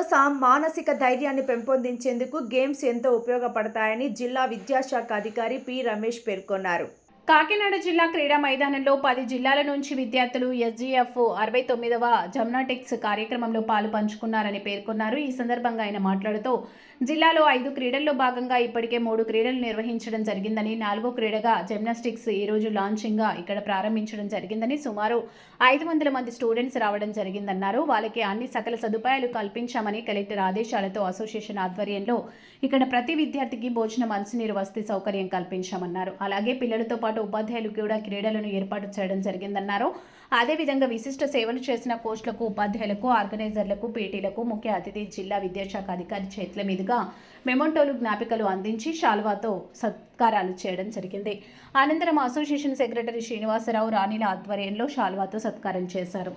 పిల్లలలో మానసిక ధైర్యాన్ని పెంపొందించేందుకు గేమ్స్ ఎంతో ఉపయోగపడతాయని జిల్లా విద్యాశాఖ అధికారి పి రమేష్ పేర్కొన్నారు. కాకినాడ జిల్లా క్రీడా మైదానంలో పది జిల్లాల నుంచి విద్యార్థులు ఎస్జీఎఫ్ అరవై తొమ్మిదవ జమ్నాటిక్స్ కార్యక్రమంలో పాలు పంచుకున్నారని పేర్కొన్నారు. ఈ సందర్భంగా ఆయన మాట్లాడుతూ జిల్లాలో ఐదు క్రీడల్లో భాగంగా ఇప్పటికే మూడు క్రీడలు నిర్వహించడం జరిగిందని నాలుగో క్రీడగా జిమ్నాస్టిక్స్ ఈ రోజు లాంచింగ్గా ఇక్కడ ప్రారంభించడం జరిగిందని సుమారు ఐదు వందల మంది స్టూడెంట్స్ రావడం జరిగిందన్నారు. వాళ్ళకి అన్ని సకల సదుపాయాలు కల్పించామని కలెక్టర్ ఆదేశాలతో అసోసియేషన్ ఆధ్వర్యంలో ఇక్కడ ప్రతి విద్యార్థికి భోజనం మంచినీరు వసతి సౌకర్యం కల్పించామన్నారు. అలాగే పిల్లలతో పాటు ఉపాధ్యాయులు కూడా క్రీడలను ఏర్పాటు చేయడం జరిగిందన్నారు. అదేవిధంగా విశిష్ట సేవలు చేసిన కోచ్లకు ఉపాధ్యాయులకు ఆర్గనైజర్లకు పీటీలకు ముఖ్య అతిథి జిల్లా విద్యాశాఖ అధికారి చేతుల మీదుగా మెమోంటోలు జ్ఞాపికలు అందించి శాల్వాతో సత్కారాలు చేయడం జరిగింది. అనంతరం అసోసియేషన్ సెక్రటరీ శ్రీనివాసరావు రాణిల ఆధ్వర్యంలో శాల్వాతో సత్కారం చేశారు.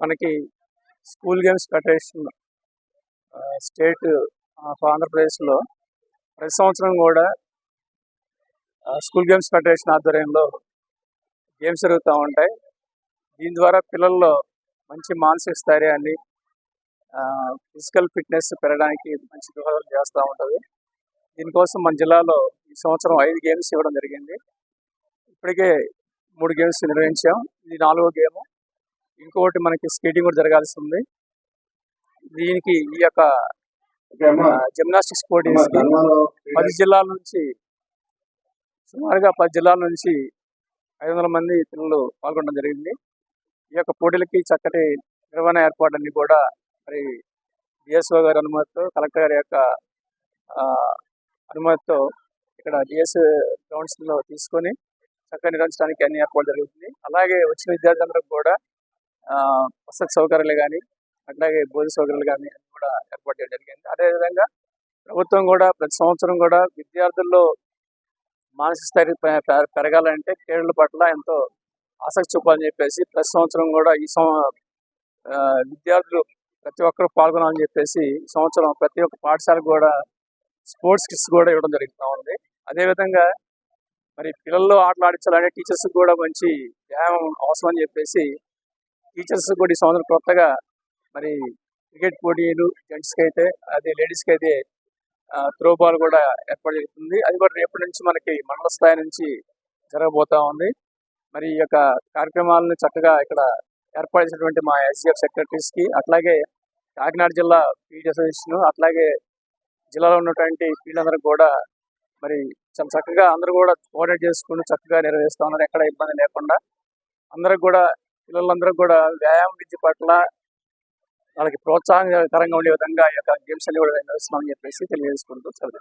మనకి school games federation state of ఆంధ్రప్రదేశ్లో ప్రతి సంవత్సరం కూడా స్కూల్ గేమ్స్ ఫెడరేషన్ ఆధ్వర్యంలో గేమ్స్ జరుగుతూ ఉంటాయి. దీని ద్వారా పిల్లల్లో మంచి మానసిక స్థైర్యాన్ని ఫిజికల్ ఫిట్నెస్ పెరగడానికి మంచి దోహదం చేస్తూ ఉంటుంది. దీనికోసం మన జిల్లాలో ఈ సంవత్సరం ఐదు గేమ్స్ ఇవ్వడం జరిగింది. ఇప్పటికే మూడు గేమ్స్ నిర్వహించాం. ఇది నాలుగో గేమ్. ఇంకొకటి మనకి స్కేటింగ్ కూడా జరగాల్సి ఉంది. దీనికి ఈ యొక్క జిమ్నాస్టిక్స్ పోటీస్ పది జిల్లాల నుంచి సుమారుగా పది జిల్లాల నుంచి ఐదు వందల మంది పిల్లలు పాల్గొనడం జరిగింది. ఈ యొక్క పోటీలకి చక్కటి నిర్వహణ ఏర్పాట్లన్నీ కూడా మరి డిఎస్ఓ గారి అనుమతితో కలెక్టర్ గారి యొక్క ఆ, అనుమతితో ఇక్కడ డిఎస్ గ్రౌండ్స్లో తీసుకొని చక్కగా నిర్వహించడానికి అన్ని ఏర్పాటు జరుగుతుంది అలాగే వచ్చిన విద్యార్థులందరికీ కూడా వసతి సౌకర్యాలు కానీ అట్లాగే భోజన సౌకర్యాలు కానీ అన్ని కూడా ఏర్పాటు చేయడం జరిగింది. అదేవిధంగా ప్రభుత్వం కూడా ప్రతి సంవత్సరం కూడా విద్యార్థుల్లో మానసిక స్థైర్యం పెరగాలంటే క్రీడల పట్ల ఎంతో ఆసక్తి చూపాలని చెప్పేసి ప్రతి సంవత్సరం కూడా ఈ సం ఆ, విద్యార్థులు ప్రతి ఒక్కరు పాల్గొనాలని చెప్పేసి ఈ సంవత్సరం ప్రతి ఒక్క పాఠశాలకు కూడా స్పోర్ట్స్ కిట్స్ కూడా ఇవ్వడం జరుగుతూ ఉంది. అదేవిధంగా మరి పిల్లల్లో ఆటలు ఆడించాలంటే టీచర్స్ కూడా మంచి వ్యాయామం అవసరం అని చెప్పేసి టీచర్స్ కూడా ఈ సంవత్సరం కొత్తగా మరి క్రికెట్ పోటీలు జెంట్స్కి అయితే అదే లేడీస్కి అయితే త్రో బాల్ కూడా ఏర్పాటు జరుగుతుంది. అది కూడా రేపటి నుంచి మనకి మండల స్థాయి నుంచి జరగబోతా ఉంది. మరి ఈ యొక్క కార్యక్రమాలను చక్కగా ఇక్కడ ఏర్పాటు చేసినటువంటి మా ఎస్జిఎఫ్ సెక్రటరీస్కి అట్లాగే కాకినాడ జిల్లా ఫీల్డ్ అసోసియేషన్ అట్లాగే జిల్లాలో ఉన్నటువంటి వీళ్ళందరికీ కూడా మరి చాలా చక్కగా అందరూ కూడా కోఆర్డినేట్ చేసుకుని చక్కగా నిర్వహిస్తూ ఉన్నారు. ఎక్కడ ఇబ్బంది లేకుండా అందరికి కూడా పిల్లలందరూ కూడా వ్యాయామం విద్య పట్ల వాళ్ళకి ప్రోత్సాహకరంగా ఉండే విధంగా ఈ యొక్క గేమ్స్ అన్ని కూడా నిర్వహిస్తున్నామని చెప్పేసి తెలియజేసుకుంటూ సెలవు